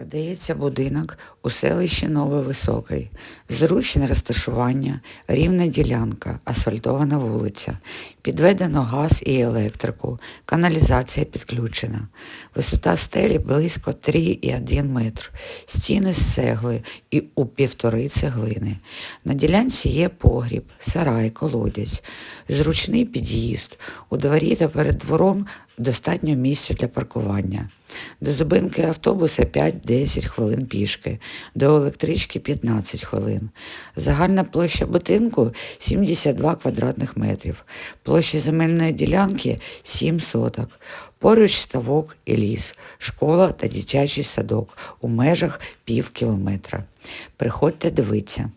Продається будинок у селищі Новий Високий. Зручне розташування, рівна ділянка, асфальтована вулиця. Підведено газ і електрику, каналізація підключена. Висота стелі близько 3,1 метр. Стіни з цегли і у півтори цеглини. На ділянці є погріб, сарай, колодязь, зручний під'їзд. У дворі та перед двором достатньо місця для паркування. До зупинки автобуса 5-10 хвилин пішки, до електрички 15 хвилин. Загальна площа будинку 72 квадратних метрів. Площа земельної ділянки 7 соток. Поруч ставок і ліс, школа та дитячий садок у межах пів кілометра. Приходьте дивитися.